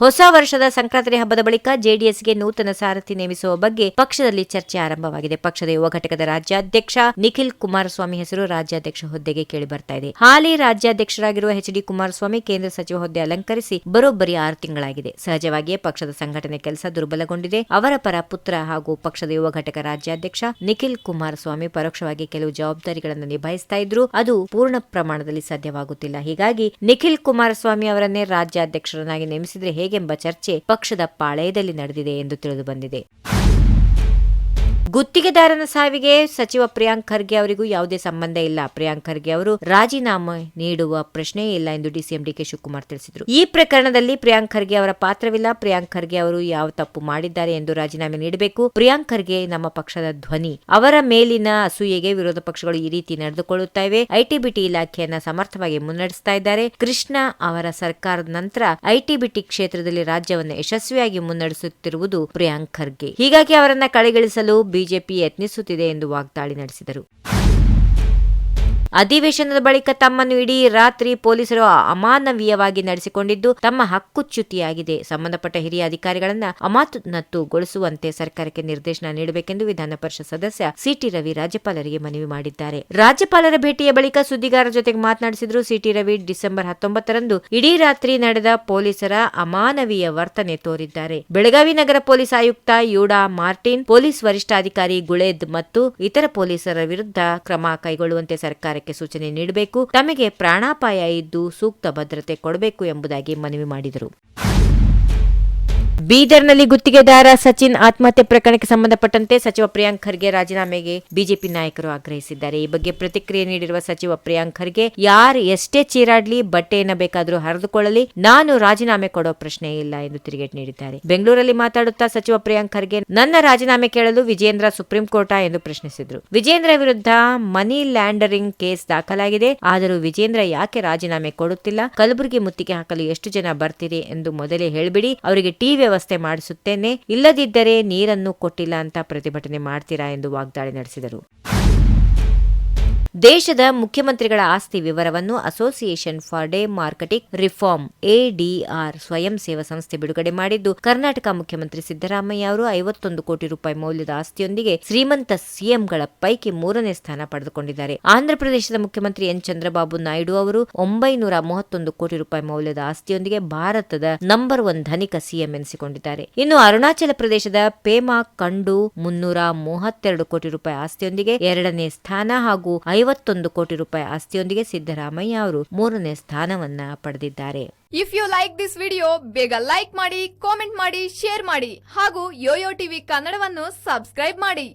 ಹೊಸ ವರ್ಷದ ಸಂಕ್ರಾಂತಿ ಹಬ್ಬದ ಬಳಿಕ ಜೆಡಿಎಸ್ಗೆ ನೂತನ ಸಾರಥಿ ನೇಮಿಸುವ ಬಗ್ಗೆ ಪಕ್ಷದಲ್ಲಿ ಚರ್ಚೆ ಆರಂಭವಾಗಿದೆ. ಪಕ್ಷದ ಯುವ ಘಟಕದ ರಾಜ್ಯಾಧ್ಯಕ್ಷ ನಿಖಿಲ್ ಕುಮಾರಸ್ವಾಮಿ ಹೆಸರು ರಾಜ್ಯಾಧ್ಯಕ್ಷ ಹುದ್ದೆಗೆ ಕೇಳಿ ಬರ್ತಾ ಇದೆ. ಹಾಲಿ ರಾಜ್ಯಾಧ್ಯಕ್ಷರಾಗಿರುವ ಎಚ್ ಡಿ ಕುಮಾರಸ್ವಾಮಿ ಕೇಂದ್ರ ಸಚಿವ ಹುದ್ದೆ ಅಲಂಕರಿಸಿ ಬರೋಬ್ಬರಿ ಆರು ತಿಂಗಳಾಗಿದೆ. ಸಹಜವಾಗಿಯೇ ಪಕ್ಷದ ಸಂಘಟನೆ ಕೆಲಸ ದುರ್ಬಲಗೊಂಡಿದೆ. ಅವರ ಪರ ಪುತ್ರ ಹಾಗೂ ಪಕ್ಷದ ಯುವ ಘಟಕ ರಾಜ್ಯಾಧ್ಯಕ್ಷ ನಿಖಿಲ್ ಕುಮಾರಸ್ವಾಮಿ ಪರೋಕ್ಷವಾಗಿ ಕೆಲವು ಜವಾಬ್ದಾರಿಗಳನ್ನು ನಿಭಾಯಿಸ್ತಾ ಇದ್ರು. ಅದು ಪೂರ್ಣ ಪ್ರಮಾಣದಲ್ಲಿ ಸಾಧ್ಯವಾಗುತ್ತಿಲ್ಲ. ಹೀಗಾಗಿ ನಿಖಿಲ್ ಕುಮಾರಸ್ವಾಮಿ ಅವರನ್ನೇ ರಾಜ್ಯಾಧ್ಯಕ್ಷರನ್ನಾಗಿ ನೇಮಿಸಿದ್ರೆ ಹೇಗೆಂಬ ಚರ್ಚೆ ಪಕ್ಷದ ಪಾಳೆಯದಲ್ಲಿ ನಡೆದಿದೆ ಎಂದು ತಿಳಿದು ಬಂದಿದೆ. ಗುತ್ತಿಗೆದಾರನ ಸಾವಿಗೆ ಸಚಿವ ಪ್ರಿಯಾಂಕ್ ಖರ್ಗೆ ಅವರಿಗೂ ಯಾವುದೇ ಸಂಬಂಧ ಇಲ್ಲ. ಪ್ರಿಯಾಂಕ್ ಖರ್ಗೆ ಅವರು ರಾಜೀನಾಮೆ ನೀಡುವ ಪ್ರಶ್ನೆಯೇ ಇಲ್ಲ ಎಂದು ಡಿಸಿಎಂ ಡಿಕೆ ಶಿವಕುಮಾರ್ ತಿಳಿಸಿದರು. ಈ ಪ್ರಕರಣದಲ್ಲಿ ಪ್ರಿಯಾಂಕ್ ಖರ್ಗೆ ಅವರ ಪಾತ್ರವಿಲ್ಲ. ಪ್ರಿಯಾಂಕ್ ಖರ್ಗೆ ಅವರು ಯಾವ ತಪ್ಪು ಮಾಡಿದ್ದಾರೆ ಎಂದು ರಾಜೀನಾಮೆ ನೀಡಬೇಕು. ಪ್ರಿಯಾಂಕ್ ಖರ್ಗೆ ನಮ್ಮ ಪಕ್ಷದ ಧ್ವನಿ. ಅವರ ಮೇಲಿನ ಅಸೂಯೆಗೆ ವಿರೋಧ ಪಕ್ಷಗಳು ಈ ರೀತಿ ನಡೆದುಕೊಳ್ಳುತ್ತವೆ ಐಟಿಬಿಟಿ ಇಲಾಖೆಯನ್ನ ಸಮರ್ಥವಾಗಿ ಮುನ್ನಡೆಸ್ತಾ ಇದ್ದಾರೆ. ಕೃಷ್ಣ ಅವರ ಸರ್ಕಾರದ ನಂತರ ಐಟಿಬಿಟಿ ಕ್ಷೇತ್ರದಲ್ಲಿ ರಾಜ್ಯವನ್ನು ಯಶಸ್ವಿಯಾಗಿ ಮುನ್ನಡೆಸುತ್ತಿರುವುದು ಪ್ರಿಯಾಂಕ್ ಖರ್ಗೆ. ಹೀಗಾಗಿ ಅವರನ್ನ ಕಳೆಗಿಳಿಸಲು ಬಿಜೆಪಿ ಯತ್ನಿಸುತ್ತಿದೆ ಎಂದು ವಾಗ್ದಾಳಿ ನಡೆಸಿದರು. ಅಧಿವೇಶನದ ಬಳಿಕ ತಮ್ಮನ್ನು ಇಡೀ ರಾತ್ರಿ ಪೊಲೀಸರು ಅಮಾನವೀಯವಾಗಿ ನಡೆಸಿಕೊಂಡಿದ್ದು ತಮ್ಮ ಹಕ್ಕುಚ್ಯುತಿಯಾಗಿದೆ ಸಂಬಂಧಪಟ್ಟ ಹಿರಿಯ ಅಧಿಕಾರಿಗಳನ್ನು ಅಮಾನತುಗೊಳಿಸುವಂತೆ ಸರ್ಕಾರಕ್ಕೆ ನಿರ್ದೇಶನ ನೀಡಬೇಕೆಂದು ವಿಧಾನ ಪರಿಷತ್ ಸದಸ್ಯ ಸಿಟಿ ರವಿ ರಾಜ್ಯಪಾಲರಿಗೆ ಮನವಿ ಮಾಡಿದ್ದಾರೆ. ರಾಜ್ಯಪಾಲರ ಭೇಟಿಯ ಬಳಿಕ ಸುದ್ದಿಗಾರರ ಜೊತೆಗೆ ಮಾತನಾಡಿಸಿದ್ರು ಸಿಟಿ ರವಿ, ಡಿಸೆಂಬರ್ ಹತ್ತೊಂಬತ್ತರಂದು ಇಡೀ ರಾತ್ರಿ ನಡೆದ ಪೊಲೀಸರ ಅಮಾನವೀಯ ವರ್ತನೆ ತೋರಿದ್ದಾರೆ. ಬೆಳಗಾವಿ ನಗರ ಪೊಲೀಸ್ ಆಯುಕ್ತ ಯೂಡಾ ಮಾರ್ಟಿನ್, ಪೊಲೀಸ್ ವರಿಷ್ಠಾಧಿಕಾರಿ ಗುಳೇದ್ ಮತ್ತು ಇತರ ಪೊಲೀಸರ ವಿರುದ್ಧ ಕ್ರಮ ಕೈಗೊಳ್ಳುವಂತೆ ಸರ್ಕಾರ ಸೂಚನೆ ನೀಡಬೇಕು. ತಮಗೆ ಪ್ರಾಣಾಪಾಯ ಇದ್ದು ಸೂಕ್ತ ಭದ್ರತೆ ಕೊಡಬೇಕು ಎಂಬುದಾಗಿ ಮನವಿ ಮಾಡಿದರು. ಬೀದರ್ನಲ್ಲಿ ಗುತ್ತಿಗೆದಾರ ಸಚಿನ್ ಆತ್ಮಹತ್ಯೆ ಪ್ರಕರಣಕ್ಕೆ ಸಂಬಂಧಪಟ್ಟಂತೆ ಸಚಿವ ಪ್ರಿಯಾಂಕ್ ಖರ್ಗೆ ರಾಜೀನಾಮೆಗೆ ಬಿಜೆಪಿ ನಾಯಕರು ಆಗ್ರಹಿಸಿದ್ದಾರೆ. ಈ ಬಗ್ಗೆ ಪ್ರತಿಕ್ರಿಯೆ ನೀಡಿರುವ ಸಚಿವ ಪ್ರಿಯಾಂಕ್ ಖರ್ಗೆ, ಯಾರು ಎಷ್ಟೇ ಚೀರಾಡ್ಲಿ, ಬಟ್ಟೆಯನ್ನ ಬೇಕಾದರೂ ಹರಿದುಕೊಳ್ಳಲಿ, ನಾನು ರಾಜೀನಾಮೆ ಕೊಡೋ ಪ್ರಶ್ನೆ ಇಲ್ಲ ಎಂದು ತಿರುಗೇಟು ನೀಡಿದ್ದಾರೆ. ಬೆಂಗಳೂರಲ್ಲಿ ಮಾತಾಡುತ್ತಾ ಸಚಿವ ಪ್ರಿಯಾಂಕ್ ಖರ್ಗೆ, ನನ್ನ ರಾಜೀನಾಮೆ ಕೇಳಲು ವಿಜೇಂದ್ರ ಸುಪ್ರೀಂ ಕೋರ್ಟ ಎಂದು ಪ್ರಶ್ನಿಸಿದ್ರು. ವಿಜೇಂದ್ರ ವಿರುದ್ಧ ಮನಿ ಲ್ಯಾಂಡರಿಂಗ್ ಕೇಸ್ ದಾಖಲಾಗಿದೆ. ಆದರೂ ವಿಜೇಂದ್ರ ಯಾಕೆ ರಾಜೀನಾಮೆ ಕೊಡುತ್ತಿಲ್ಲ? ಕಲಬುರಗಿ ಮುತ್ತಿಗೆ ಹಾಕಲು ಎಷ್ಟು ಜನ ಬರ್ತೀರಿ ಎಂದು ಮೊದಲೇ ಹೇಳಿಬಿಡಿ. ಅವರಿಗೆ ಟಿ ವ್ಯವಸ್ಥೆ ಮಾಡಿಸುತ್ತೇನೆ. ಇಲ್ಲದಿದ್ದರೆ ನೀರನ್ನು ಕೊಟ್ಟಿಲ್ಲ ಅಂತ ಪ್ರತಿಭಟನೆ ಮಾಡ್ತೀರಾ ಎಂದು ವಾಗ್ದಾಳಿ ನಡೆಸಿದರು. ದೇಶದ ಮುಖ್ಯಮಂತ್ರಿಗಳ ಆಸ್ತಿ ವಿವರವನ್ನು association for democratic reform A D R ಸ್ವಯಂ ಸೇವಾ ಸಂಸ್ಥೆ ಬಿಡುಗಡೆ ಮಾಡಿದ್ದು. ಕರ್ನಾಟಕ ಮುಖ್ಯಮಂತ್ರಿ ಸಿದ್ದರಾಮಯ್ಯ ಅವರು ಐವತ್ತೊಂದು ಕೋಟಿ ರೂಪಾಯಿ ಮೌಲ್ಯದ ಆಸ್ತಿಯೊಂದಿಗೆ ಶ್ರೀಮಂತ ಸಿಎಂಗಳ ಪೈಕಿ ಮೂರನೇ ಸ್ಥಾನ ಪಡೆದುಕೊಂಡಿದ್ದಾರೆ. ಆಂಧ್ರಪ್ರದೇಶದ ಮುಖ್ಯಮಂತ್ರಿ ಎನ್ ಚಂದ್ರಬಾಬು ನಾಯ್ಡು ಅವರು ಒಂಬೈನೂರ ಮೂವತ್ತೊಂದು ಕೋಟಿ ರೂಪಾಯಿ ಮೌಲ್ಯದ ಆಸ್ತಿಯೊಂದಿಗೆ ಭಾರತದ ನಂಬರ್ ಒನ್ ಧನಿಕ ಸಿಎಂ ಎನಿಸಿಕೊಂಡಿದ್ದಾರೆ. ಇನ್ನು ಅರುಣಾಚಲ ಪ್ರದೇಶದ ಪೇಮಾ ಕಂಡು ಮುನ್ನೂರ ಮೂವತ್ತೆರಡು ಕೋಟಿ ರೂಪಾಯಿ ಆಸ್ತಿಯೊಂದಿಗೆ ಎರಡನೇ ಸ್ಥಾನ ಹಾಗೂ ಐವತ್ತೊಂದು ಕೋಟಿ ರೂಪಾಯಿ ಆಸ್ತಿಯೊಂದಿಗೆ ಸಿದ್ದರಾಮಯ್ಯ ಅವರು ಮೂರನೇ ಸ್ಥಾನವನ್ನ ಪಡೆದಿದ್ದಾರೆ. If you like this video ಬೇಗ ಲೈಕ್ ಮಾಡಿ ಕಾಮೆಂಟ್ ಮಾಡಿ ಶೇರ್ ಮಾಡಿ ಹಾಗೂ ಯೋಯೋ ಟಿವಿ ಕನ್ನಡವನ್ನು ಸಬ್ಸ್ಕ್ರೈಬ್ ಮಾಡಿ.